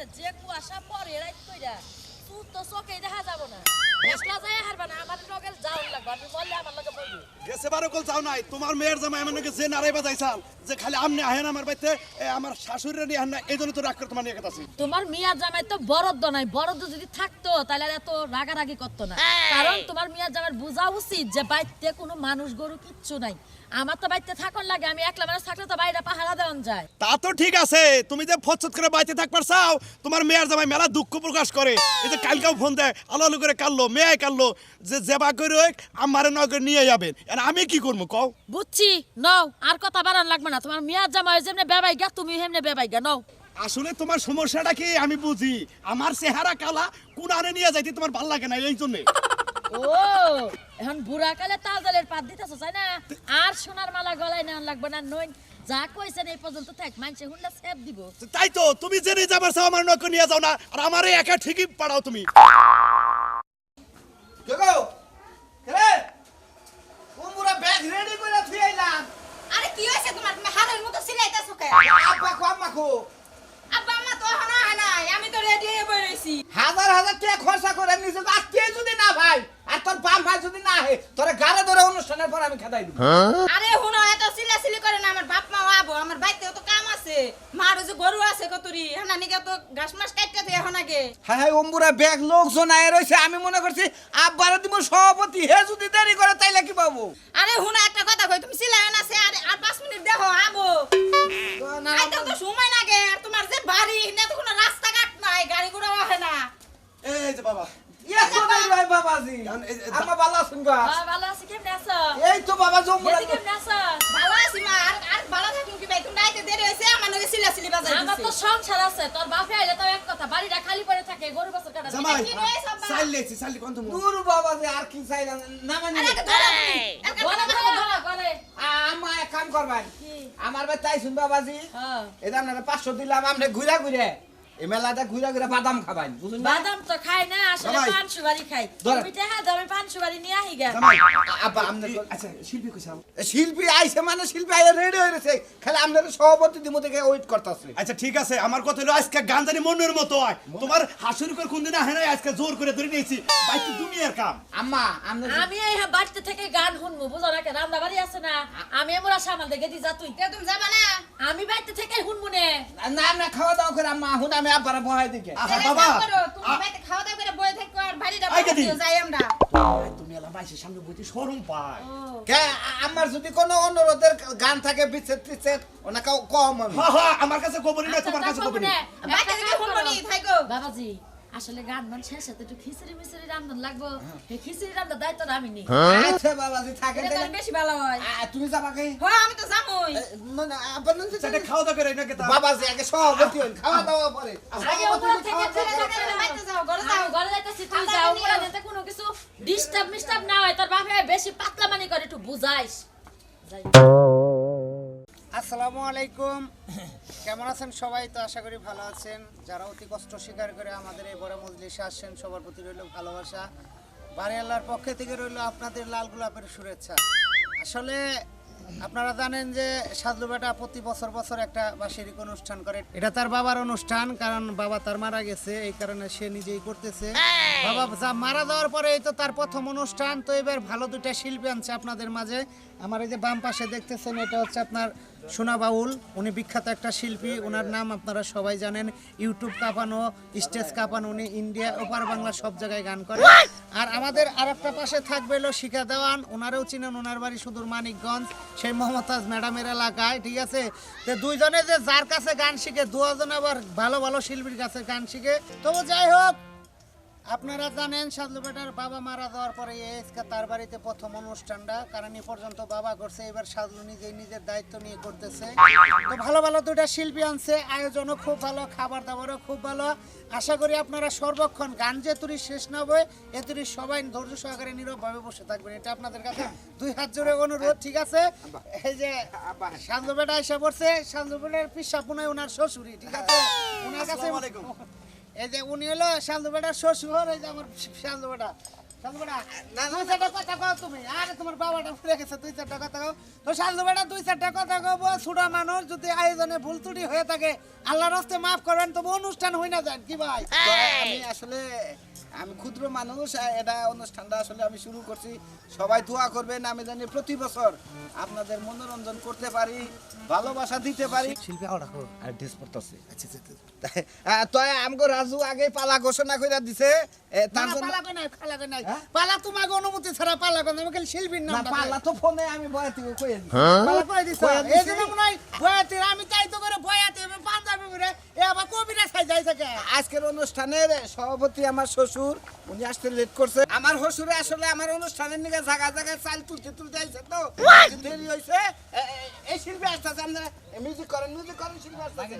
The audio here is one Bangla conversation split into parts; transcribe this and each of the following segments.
খালি পড়ে রইছে। যে কুয়াশা রাইত কইরা, তুই তো চোখেই দেখা যাব না। একলা যাইয়া হারবা না, আমার লগে যাওয়ার লাগবে। আমি বললে আমার লগে বলবি। গেছে বারো কল চাও নাই তোমার মেয়ের জামাই এমন যে নারাই বাজাইছাল যে খালি আমনে আহেন আমার বাড়িতে আমার শাশুড়ি নিয়ে আহেন না এই জন্য তো রাগ করে তোমার নিয়ে গেতাছি তোমার মিয়া জামাই তো বরদ্দ নাই বরদ্দ যদি থাকতো তাহলে আর এত রাগারাগি করতো না কারণ তোমার মিয়া জামাই বোঝা উচিত যে বাড়িতে কোনো মানুষ গরু কিচ্ছু নাই আমার তো বাড়িতে থাকুন লাগে আমি একলা মানুষ থাকলে তো বাইরে পাহারা দেওয়ান যায়। তা তো ঠিক আছে তুমি যে ফচত করে বাড়িতে থাকবার চাও তোমার মেয়ের জামাই মেলা দুঃখ প্রকাশ করে। এই যে কালকেও ফোন দেয় আলো আলো করে কানলো মেয়ে কানলো যে জেবা করে হোক আমার নগর নিয়ে যাবেন। আর আমি কি করব কও? বুঝছি নও আর কথা বাড়ান লাগবে না। তোমার মিয়া জামাই যেমনে বেবাই গা তুমি হেমনে বেবাই গা নও। আসলে তোমার সমস্যাটা কি? আমি বুঝি। আমার চেহারা কালা কোন আনে নিয়ে যাইতে তোমার ভালো লাগে না এই জন্যে। ও এখন বুড়া কালে তাজালের পাত দিতেছ তাই না? আর সোনার মালা গলায় নেওয়ান লাগবে না নই যা কইছেন এই পর্যন্ত থাক মানছে হুন্ডা সেব দিব। তাই তো তুমি জেনে যাবার চাও আমার নগর নিয়ে যাও না আর আমার একা ঠিকই পাড়াও তুমি। দেখো রে উমরা ব্যাগ রেডি করে থুই আইলাম? আরে কি হয়েছে তোমার? তুমি হারের মতো সিলাইতেছো কে আব্বা কো আম্মা কো। আব্বা মা তো হনা হয় নাই আমি তো রেডি হয়ে বই হাজার হাজার টাকা খরচা করে নিছে আর কে যদি না ভাই আর তোর বাপ ভাই যদি না গারে ধরে অনুষ্ঠানের পর আমি খেদাই দিব। আরে হুনো এত সিলা সিলি করে না আমার বাপ মা আবো আমার বাইতেও তো কাম আছে। মার যে গরু আছে কতুরি হানা নিকে তো ঘাস মাস কাটতে তুই এখন আগে। হাই হাই অম্বুরা ব্যাগ লোকজন আয় আমি মনে করছি আব্বারে দিব সভাপতি হে যদি দেরি করে তাইলে কি পাবো? আরে হুনো একটা কথা কই তুমি সিলাই না সে আর আর পাঁচ মিনিট দেখো আবো। আইতে তো সময় লাগে আর তোমার যে বাড়ি না তো কোনো রাস্তাঘাট নাই গাড়ি ঘোড়া হয় না। এই যে বাবা ইয়ে এই- এই- আমা ভালো আছেন গা হ্যাঁ, ভালো আছি কেমনে আছো এই তো বাবা এদিকে কেমনে আছো ভালো আছি মা আর আর ভালো থাকুন কি ভাই তুমি আইতে দেরি হইছে আমার লগে সিলা সিলি বাজাই আমার তো সংসার আছে তোর বাপে আইলে তো এক কথা বাড়িটা খালি পড়ে থাকে গরু বছর কাটা জামাই কি রয়েছে আব্বা? চাইল লেছি চাইল কোন তুমি দূর বাবাজি আর কি চাইলাম না মানে ধরো। ধরা করে আমা এক কাম করবেন কি আমার ভাই তাই শুন বাবাজি হ্যাঁ এটা আপনারা পাঁচশো দিলাম আপনি ঘুরা ঘুরে এই মেলাটা ঘুরা ঘুরে বাদাম বুঝুন বাদাম তো খাই না আসলে পান সুপারি খাই। তুমি আমি পান সুপারি নিয়ে আহি গা আব্বা আপনি আচ্ছা শিল্পী কইছাও শিল্পী আইছে মানে শিল্পী আইয়া রেডি হয়ে খালি সভাপতি দিমু থেকে ওয়েট করতেছে। আচ্ছা ঠিক আছে আমার কথা হলো আজকে গান জানি মনের মতো হয়। তোমার হাসুর করে কোনদিন আহে নাই আজকে জোর করে ধরে নিয়েছি। বাইতে দুনিয়ার কাম। আম্মা আমি এই বাড়িতে থেকে গান শুনব বুঝো না কে রান্না বাড়ি আছে না? আমি এমরা সামাল দেখে দি যা তুই। তুমি যাবা না? আমি বাড়িতে থেকে শুনব নে। না না খাওয়া দাওয়া করে আম্মা হুন আমি আব্বারা বহাই দিকে বাবা। তুমি বাইতে খাওয়া দাওয়া করে বই থাকো আর বাড়িটা আই যাই আমরা। তুমি এলা বাইসের সামনে বইতে শরম পায়। কে আমার যদি কোনো অনুরোধের গান থাকে বিচ্ছেদ টিচ্ছেদ ওনা কম আমি। হা হা আমার কাছে গোবরি না আচ্ছা, তোমার কাছে গোবরি বাইতে থেকে শুনব বাবাজি। আসলে গান মান শেষ হতে একটু খিচুড়ি মিচুড়ি রান্ধন লাগবো। এই খিচুড়ি রান্নার দায়িত্ব আমি নি আচ্ছা বাবাজি থাকেন এটা তাহলে। বেশি ভালো হয়। তুমি যাবা কে? হ্যাঁ আমি তো যামই মানে আপনার সেটা খাওয়া দাওয়া করে নাকি তা বাবাজি আগে সভাপতি হন খাওয়া দাওয়া পরে। আগে উপর থেকে চলে যাও ঘরে যাও। ঘরে যাইতেছি তুই যাও উপরে আও। কোনো কিছু ডিস্টার্ব মিস্টার্ব না হয়। তোর বাপে বেশি পাতলা মানি করে একটু বুঝাইস। যাই। আসসালামু আলাইকুম। কেমন আছেন সবাই? তো আশা করি ভালো আছেন। যারা অতি কষ্ট স্বীকার করে আমাদের এই বড় মজলিসে আসছেন সবার প্রতি রইল ভালোবাসা। বাড়ি আল্লাহর পক্ষে থেকে রইল আপনাদের লাল গোলাপের শুভেচ্ছা। আসলে আপনারা জানেন যে সাজলু বেটা প্রতি বছর বছর একটা বার্ষিক অনুষ্ঠান করে। এটা তার বাবার অনুষ্ঠান কারণ বাবা তার মারা গেছে এই কারণে সে নিজেই করতেছে। বাবা যা মারা যাওয়ার পরে এই তো তার প্রথম অনুষ্ঠান। তো এবার ভালো দুটা শিল্পী আনছে আপনাদের মাঝে। আমার এই যে বাম পাশে দেখতেছেন এটা হচ্ছে আপনার সোনা বাউল উনি বিখ্যাত একটা শিল্পী ওনার নাম আপনারা সবাই জানেন ইউটিউব কাঁপানো স্টেজ কাঁপানো উনি ইন্ডিয়া ওপার বাংলা সব জায়গায় গান করে আর আমাদের আর একটা পাশে থাকবে হলো শিখা দেওয়ান ওনারাও চিনেন ওনার বাড়ি সুদূর মানিকগঞ্জ সেই মমতাজ ম্যাডামের এলাকায় ঠিক আছে? তো দুইজনে যে যার কাছে গান শিখে দুজন আবার ভালো ভালো শিল্পীর কাছে গান শিখে তবু যাই হোক আপনারা জানেন সাজলুবেটার বাবা মারা যাওয়ার পরে এসকে তার বাড়িতে প্রথম অনুষ্ঠানটা। কারণ এ পর্যন্ত বাবা করছে, এবার সাজলু নিজেই নিজের দায়িত্ব নিয়ে করতেছে। তো ভালো ভালো দুটা শিল্পী আনছে, আয়োজনও খুব ভালো খাবার দাবারও খুব ভালো। আশা করি আপনারা সর্বক্ষণ গান যে তুরি শেষ না হবে এ তুরি সবাই ধৈর্য সহকারে নীরবভাবে বসে থাকবেন। এটা আপনাদের কাছে দুই হাত জোরে অনুরোধ, ঠিক আছে? এই যে সাজলু বেটা এসে পড়ছে সাজলু বেটার পিসা পুনায় ওনার শ্বশুরি ঠিক আছে? ওনার কাছে এই যে উনি হলো শান্ত বেটার শ্বশুর এই যে আমার শান্ত বেটা যদি আয়োজনে ভুল ত্রুটি হয়ে থাকে আল্লাহর মাফ করবেন তবু অনুষ্ঠান হই না যান। কি ভাই? আমি আসলে আমি ক্ষুদ্র মানুষ এটা অনুষ্ঠানটা আসলে আমি শুরু করছি। সবাই দোয়া করবেন আমি জানি প্রতি বছর আপনাদের মনোরঞ্জন করতে পারি ভালোবাসা দিতে পারি। শিল্পী আর ড্রেস পরতেছে। তো আমগো রাজু আগে পালা ঘোষণা করে দিছে। তার জন্য পালা কই নাই পালা কই নাই। হ্যাঁ? পালা তোমাকে অনুমতি ছাড়া পালা কই আমি খালি শিল্পীর না নাম পালা তো ফোনে আমি বয়াতি কই পালা কই দিছ? এই জন্য মনে হয় বয়াতির আমি তাই তো করে বয়াতি আজকের অনুষ্ঠানের সভাপতি আমার শ্বশুর উনি আসতে লেট করছে। আমার শ্বশুরে আসলে আমার অনুষ্ঠানের নিকে জায়গা জায়গায় চাল তুলতে তুলতে আইছে তো। দেরি হয়েছে এই শিল্পী আসতেছে আপনারা মিউজিক করেন মিউজিক করেন শিল্পী আসতেছে।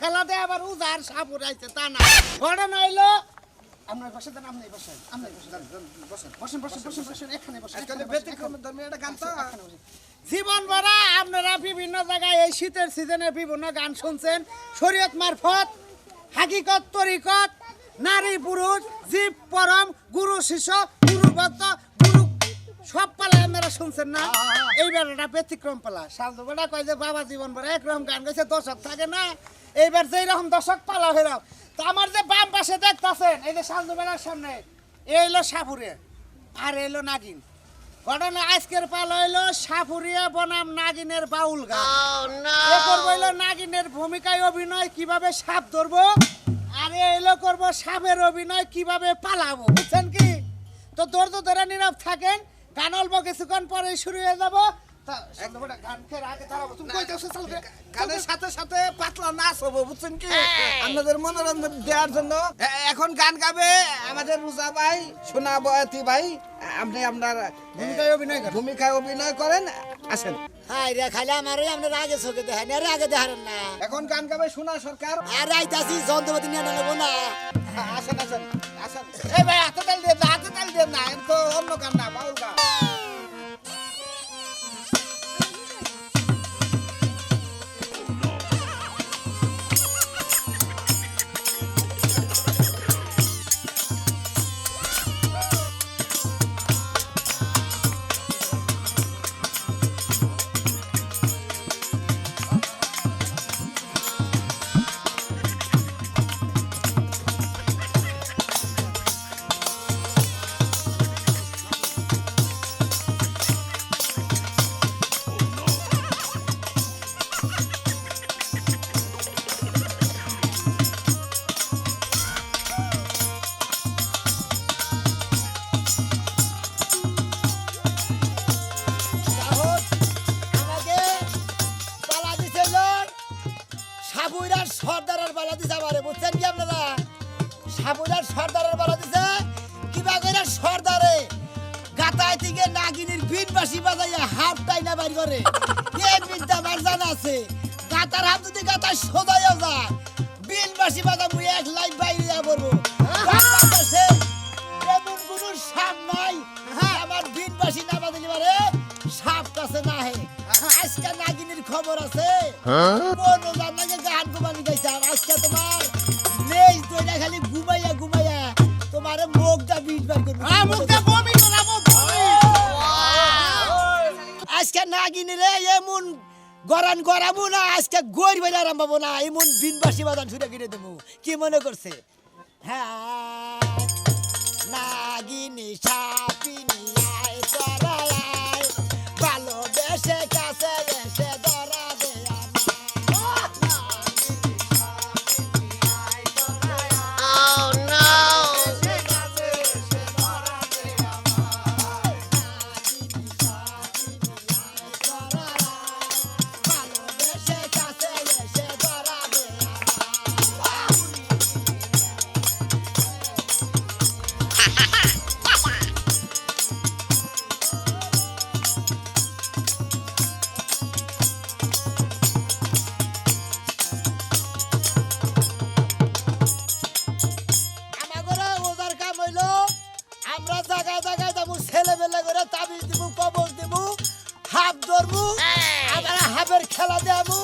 খেলাতে আবার উজার সাপ উড়াইছে তা না। হইল আপনার বসে দেন আপনি বসেন আপনি বসে বসেন। বসেন বসেন বসেন বসেন বসেন এখানে বসেন, ব্যতিক্রম একটা গান তো। জীবন ভরা আপনারা বিভিন্ন জায়গায় এই শীতের সিজনে বিভিন্ন গান শুনছেন। শরীয়ত মারফত হাকিকত তরিকত নারী পুরুষ জীব পরম গুরু শিষ্য গুরু ভক্ত গুরু সব পালা আপনারা শুনছেন না? এইবার এটা ব্যতিক্রম পালা। বেটা কয় যে বাবা জীবন ভরা একরকম গান গাইছে দর্শক থাকে না। এইবার যেই রকম দর্শক পালা হয়ে তো আমার যে বাম পাশে দেখতাছেন এই যে সাধু বেড়ার সামনে এই হলো সাপুরে আর এলো নাগিন। ঘটনা আজকের পাল হইল সাপুরিয়া বনাম নাগিনের বাউল গান এরপর হইল নাগিনের ভূমিকায় অভিনয় কীভাবে সাপ ধরবো আর এলো করব সাপের অভিনয় কীভাবে পালাবো বুঝছেন কি? তো ধৈর্য ধরে নীরব থাকেন গান অল্প কিছুক্ষণ পরে শুরু হয়ে যাব। গানের সাথে সাথে পাতলা নাচ হব বুঝছেন কি? মনোরঞ্জন দেওয়ার জন্য। এখন গান গাবে আমাদের রুজা ভাই সোনা বয়াতি ভাই আপনি আপনার ভূমিকায় অভিনয় করেন। ভূমিকায় অভিনয় করেন আসেন। হাই রে খালি আমার আপনার আগে চোখে দেখেন আরে আগে দেখারেন না। এখন গান গাবে সোনা সরকার। আর আইতাছি যন্ত্রপাতি নিয়ে নেব না। আসেন আসেন আসেন। এই ভাই হাতে তাল দিয়ে না হাতে তাল দিয়ে না এর তো অন্য গান না বাউল গান। বিল বাসি গরান গরাবো না, আজকে গড় বেলা আরাম না এমন বিনবাসী বাদান ছুটে কিনে দেবো। কি মনে করছে? হ্যাঁ নাগিনী সাপিনী আয় তোরা আয় ভালোবেসে আমরা জায়গায় জায়গায় যাব ছেলে বেলা করে তাবিজ দিব কবর দিব হাফ ধরবো আবার হাফের খেলা দেবো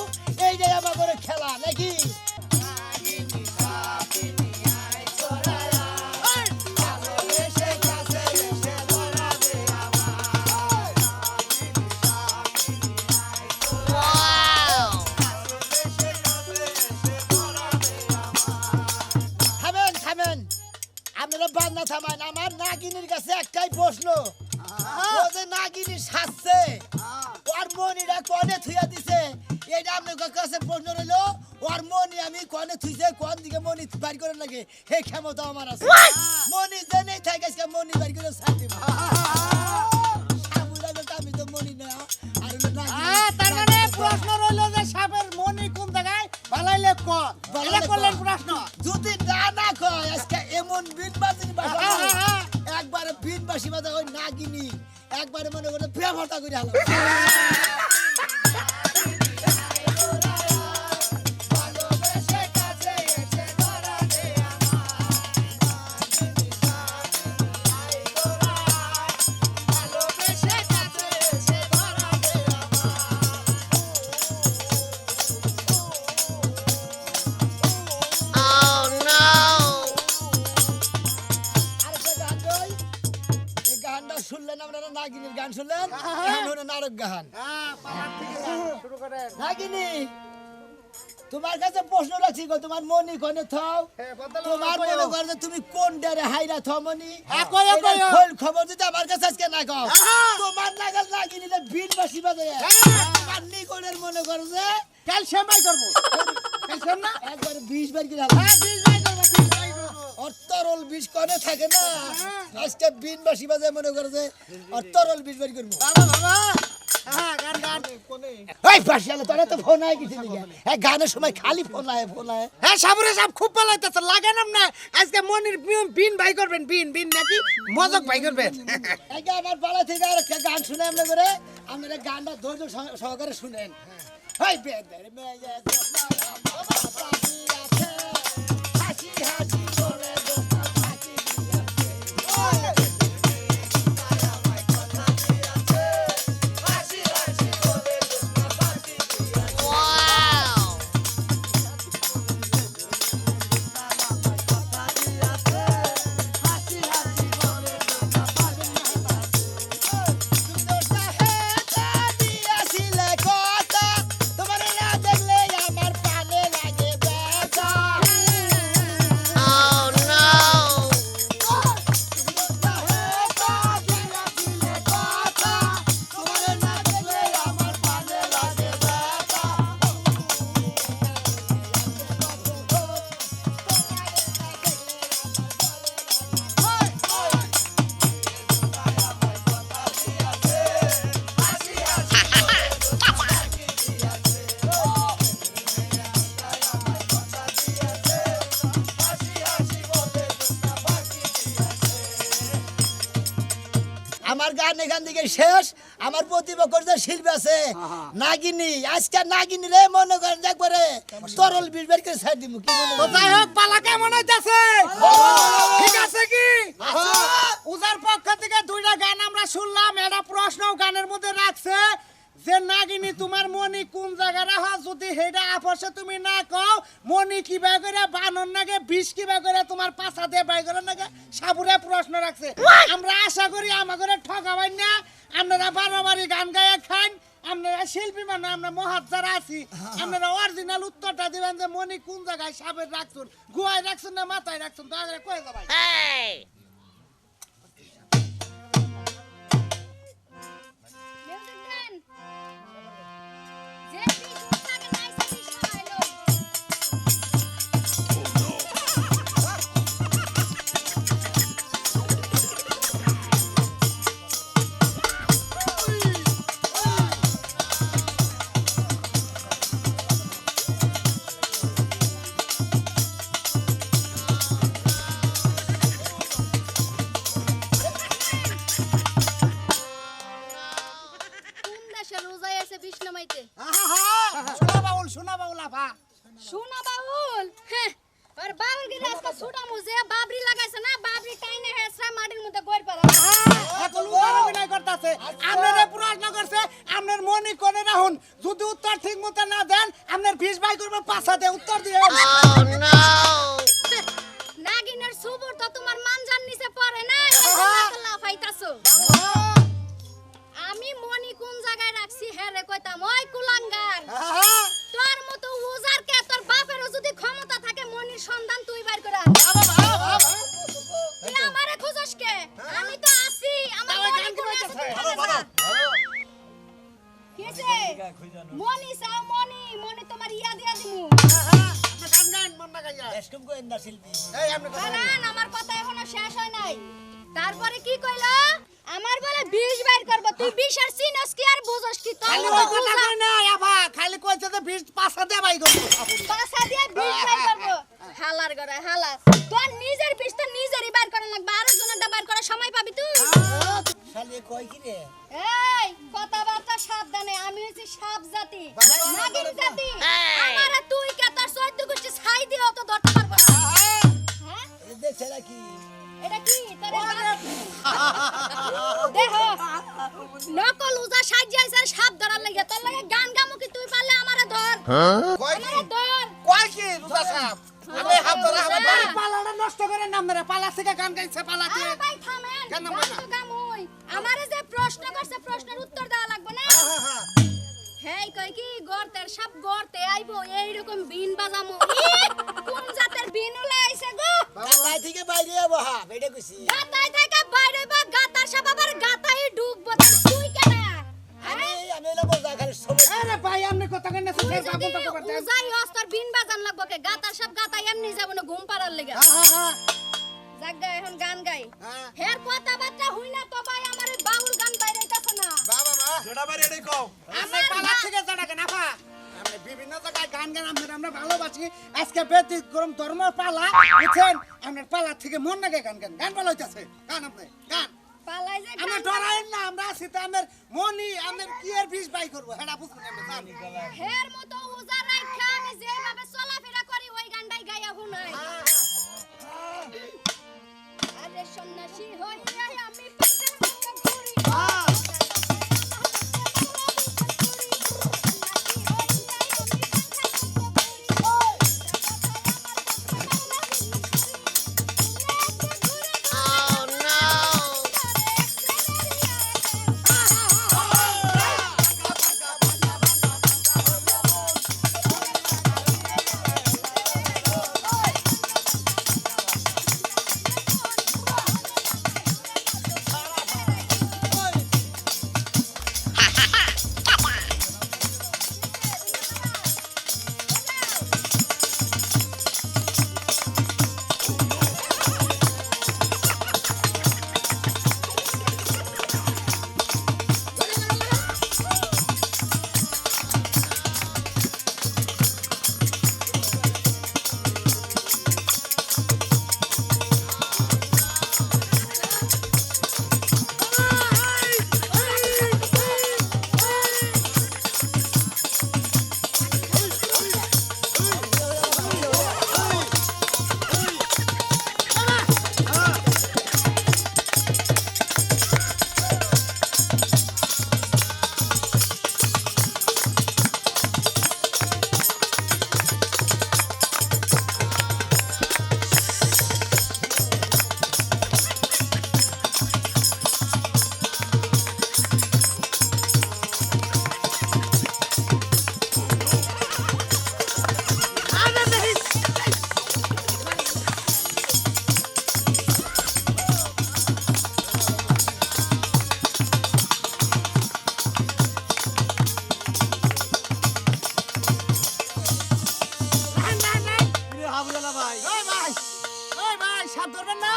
এইটাই করে খেলা নাকি? থুইছে কোন দিকে মনি বাড়ি করে লাগে হে ক্ষমতা আমার আছে। মনি যে নেই থাকে আজকে মনি বাড়ি করে ছাড় দিব। সাবুরা বেটা আমি তো মনি না আর হলো নাগিনী। তার মানে প্রশ্ন রইল যে সাপের মনি কোন জায়গায়? বালাইলে ক? এটা করলেন প্রশ্ন। যদি না না কয় আজকে এমন বিন বাজিনি বাসা। একবারে বিন বাসি বাজা ওই নাগিনি একবারে মনে করে প্রেমটা করে হালো গান শুনলেন এখন হলো গান শুরু তোমার কাছে প্রশ্ন রাখছি গো তোমার মনি কোনে থাও? হ্যাঁ, তোমার মনে করো যে তুমি কোন ডারে হাইরা থাও মনি? হ্যাঁ। খোল খবর যদি আমার কাছে আজকে না কও হ্যাঁ। তোমার নাগাল নাগিনী বিন বাসি বাজে। তোমার নিকটের মনে করো যে ক্যালসিয়াম বাই করব। ক্যালসিয়াম না? একবার বিশ বার কি হ্যাঁ বিষ করব আর তরল বিষ কনে থাকে না? আজকে বিন বাসি বাজে মনে করো যে আর তরল বিষ বার করব। বাবা বাবা। হ্যাঁ গান গান। তোরা তো ফোন আয় কিছু দিকে। হ্যাঁ গানের সময় খালি ফোন আয় ফোন আয়। হ্যাঁ সাবুরে খুব আপনি আজকে মনির বিন- বাই করবেন বিন বিন নাকি? মজক বাই করবেন। এই আমার পালা থেকে আর গান শুনে আমরা করে আপনারা গানটা ধৈর্য সহকারে শুনেন। হাই বেদের মেয়ে গান এখান থেকে শেষ। আমার প্রতিপক্ষ যে শিল্পী আছে নাগিনী আজকে নাগিনী রে মনে করেন একবারে তরল বিষ বের করে ছাড় দিব কি? যাই হোক পালা কেমন হইতাছে ঠিক আছে কি? উজার পক্ষ থেকে দুইটা গান আমরা শুনলাম এটা প্রশ্ন গানের মধ্যে রাখছে। যে নাগিনী তোমার মনি কোন জায়গায় রাখা? যদি হেটা আপসে তুমি না কও মনি কি বাই করে বানর নাগে বিষ কি বাই করে তোমার পাছা দিয়ে বাই করে নাগে সাবুরে প্রশ্ন রাখছে। আমরা আশা করি আমাদের ঠকাবাই না। আপনারা বারোবারই গান গায়ে খান আপনারা শিল্পী মানে আমরা মহাত যারা আছি আপনারা অরিজিনাল উত্তরটা দিবেন যে মনি কোন জায়গায় সাবের রাখছুন গুয়ায় রাখছুন না মাথায় রাখছুন তো আগে কয়ে যাবাই কি? এই কথাবার্তা সাবধানে আমি হচ্ছি সাপ জাতি নাগিন জাতি। আমারে তুই কে তোর চৈদ্দ গোষ্ঠী ছাই দিও তো ধরতে পারব না। হ্যাঁ? এই দেখছে নাকি এটা কি? তোর দেহ নকল উজা সাজিয়াছে সাপ ধরার লাগে। তোর লাগে গান গামু কি তুই পারলে আমারে ধর। কি? আমারে ধর। কয় কি রুদা সাহেব আমি হাত ধরা উজা। পালাটা নষ্ট করে নাম ধরে পালা থেকে গান গাইছে পালা দিয়ে। আরে ভাই থামেন। কেন গান? তো গামুই আমারে যে প্রশ্ন করছে প্রশ্নের উত্তর দেওয়া লাগবে না? হেই কই কি? গর্তের সব গর্তে আইবো এইরকম বিন বাজামু। কোন জাতের বিন উলে আইছে গো? গাতাই থেকে বাইরে যাব হা বেটে কইছি গাতাই থেকে বাইরে বা গাতার সব আবার গাতাই ঢুকবো তা তুই কেন আমি আমি হলো বোঝা খালি সময় আরে ভাই আপনি কথা কেন সেই বাবু তো করতেন উজাই অস্তর বিন বাজান লাগবো কে? গাতার সব গাতাই এমনি যাব না ঘুম পাড়ার লেগে। জাগা এখন গান গাই। হ্যাঁ। হের কথাবার্তা হই না তো ভাই আমার বাউল গান বাইরেইতাছে না। বাবা মা। যেটা বাইরে এটাই কও। আপনি পালা থেকে জানা কেন আফা আপনি বিভিন্ন জায়গায় গান গান আপনার আমরা ভালোবাসি। আজকে ব্যতিক্রম ধর্ম পালা বুঝছেন? আপনার পালা থেকে মন লাগে গান গান গান ভালো হইতাছে গান আপনি গান। পালাই যে আমরা ডরাইন না আমরা আছি তো আমাদের মনি আমাদের কি আর বিষ বাই করব? হ্যাঁ বুঝছেন আপনি জানি। হের মতো উজা হাত ধরবেন না।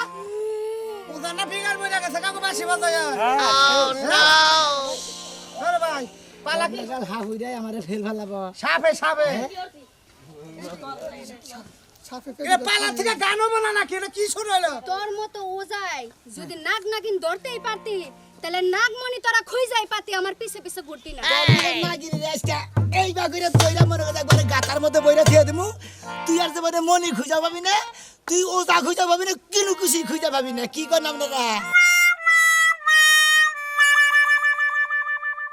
উদার না ফিঙ্গার বইরা গেছে কাকু বাসি বাজায় আরে ভাই পালা কি? হাবুইরাই আমারে ফেল ফেলাবো। সাপে সাপে। পালা থেকে গান হব নাকি? এটা কি শুরু হলো? তোর মতো ওজাই যদি নাক নাকিন ধরতেই পারতি তাহলে নাগমণি তোরা খুই যাই পাতি, আমার পিছে পিছে ঘুরতি না। নাগিনি রেস্টা এই বাগুরে তৈরা মনে কথা করে গাতার মধ্যে বইরা থিয়ে দিমু। তুই আর যে মনি খুঁজা পাবি না, তুই ওজা খুঁজা পাবি না, কিনু খুশি খুঁজা পাবি না, কি কর না